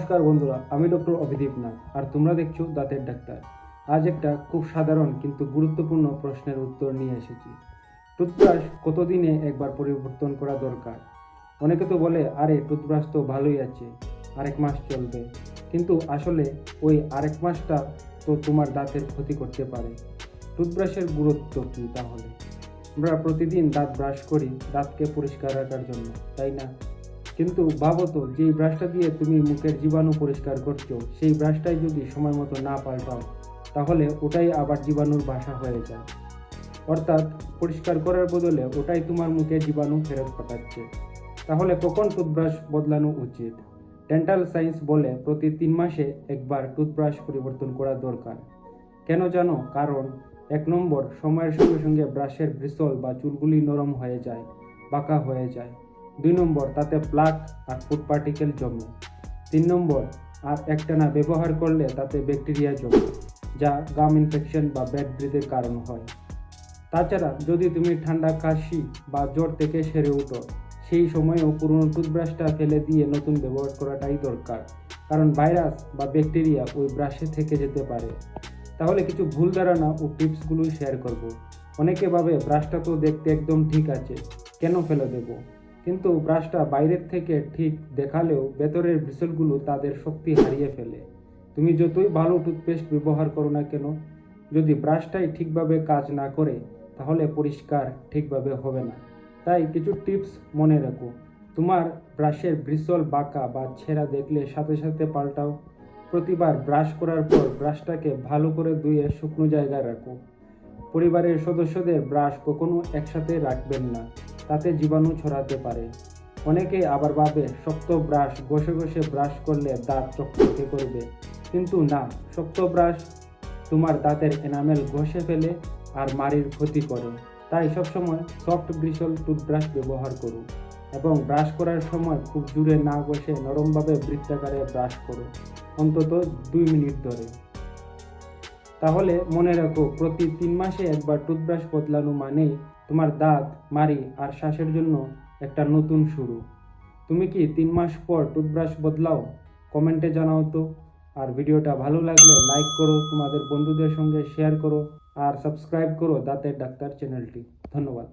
নমস্কার বন্ধুরা, আমি ডক্টর অভিদীপ নাথ আর তোমরা দেখছ দাঁতের ডাক্তার। আজ একটা খুব সাধারণ কিন্তু গুরুত্বপূর্ণ প্রশ্নের উত্তর নিয়ে এসেছি। টুথব্রাশ কতদিনে একবার পরিবর্তন করা দরকার? অনেকে তো বলে, আরে, টুথব্রাশ তো ভালোই আছে, আরেক মাস চলবে। কিন্তু আসলে ওই আরেক মাসটা তো তোমার দাঁতের ক্ষতি করতে পারে। টুথব্রাশের গুরুত্ব কী তাহলে? আমরা প্রতিদিন দাঁত ব্রাশ করি, দাঁতকে পরিষ্কার রাখার জন্য, তাই না? কিন্তু ভাবো তো যেই ব্রাশটা দিয়ে তুমি মুখের জীবাণু পরিষ্কার করছ, সেই ব্রাশটাই যদি সময় মতো না পাল্টাও, তাহলে ওটাই আবার জীবাণুর বাসা হয়ে যায়। অর্থাৎ পরিষ্কার করার বদলে ওটাই তোমার মুখে জীবাণু ফেরত পাঠাচ্ছে। তাহলে কখন টুথব্রাশ বদলানো উচিত? ডেন্টাল সায়েন্স বলে প্রতি তিন মাসে একবার টুথব্রাশ পরিবর্তন করা দরকার। কেন জানো? কারণ এক নম্বর, সময়ের সঙ্গে সঙ্গে ব্রাশের ব্রিসল বা চুলগুলি নরম হয়ে যায়, বাঁকা হয়ে যায়। দুই নম্বর, তাতে প্লাক আর ফুড পার্টিকেল জমে তিন নম্বর, আর একটানা ব্যবহার করলে তাতে ব্যাকটেরিয়া জমে যা গাম ইনফেকশন বা ব্যাড ব্রিথের কারণ হয়। তাছাড়া যদি তুমি ঠান্ডা কাশি বা জ্বর থেকে সেরে উঠো, সেই সময়েও পুরনো টুথব্রাশটা ফেলে দিয়ে নতুন ব্যবহার করাটাই দরকার, কারণ ভাইরাস বা ব্যাকটেরিয়া ওই ব্রাশে থেকে যেতে পারে। তাহলে কিছু ভুল ধারণা ও টিপসগুলো শেয়ার করব। অনেকে ভাবে ব্রাশটা তো দেখতে একদম ঠিক আছে, কেন ফেলে দেব? কিন্তু ব্রাশটা বাইরের থেকে ঠিক দেখালেও ভেতরের ব্রিসলগুলো তাদের শক্তি হারিয়ে ফেলে। তুমি যতই ভালো টুথপেস্ট ব্যবহার করো না কেন, যদি ব্রাশটাই ঠিকভাবে কাজ না করে, তাহলে পরিষ্কার ঠিকভাবে হবে না। তাই কিছু টিপস মনে রাখো। তোমার ব্রাশের ব্রিসল বাঁকা বা ছেঁড়া দেখলে সাথে সাথে পাল্টাও। প্রতিবার ব্রাশ করার পর ব্রাশটাকে ভালো করে ধুয়ে শুকনো জায়গায় রাখো। পরিবারের সদস্যদের ব্রাশ কখনো একসাথে রাখবেন না, তাতে জীবাণু ছড়াতে পারে। অনেকে আবার ভাবে, শক্ত ব্রাশ ঘষে ঘষে ব্রাশ করলে দাঁত চকচকে করবে। কিন্তু না, শক্ত ব্রাশ তোমার দাঁতের এনামেল ঘষে ফেলে আর মাড়ির ক্ষতি করে। তাই সবসময় সফট ব্রিসল টুথব্রাশ ব্যবহার করুন এবং ব্রাশ করার সময় খুব জোরে না ঘষে নরমভাবে বৃত্তাকারে ব্রাশ করো অন্তত দুই মিনিট ধরে। তাহলে মনে রাখো, প্রতি তিন মাসে একবার টুথব্রাশ বদলানো মানেই তোমার দাঁত মারি আর শ্বাসের জন্য একটা নতুন শুরু। তুমি কি তিন মাস পর টুথব্রাশ বদলাও? কমেন্টে জানাও তো। আর ভিডিওটা ভালো লাগলে লাইক করো, তোমাদের বন্ধুদের সঙ্গে শেয়ার করো আর সাবস্ক্রাইব করো দাঁতের ডাক্তার চ্যানেলটি। ধন্যবাদ।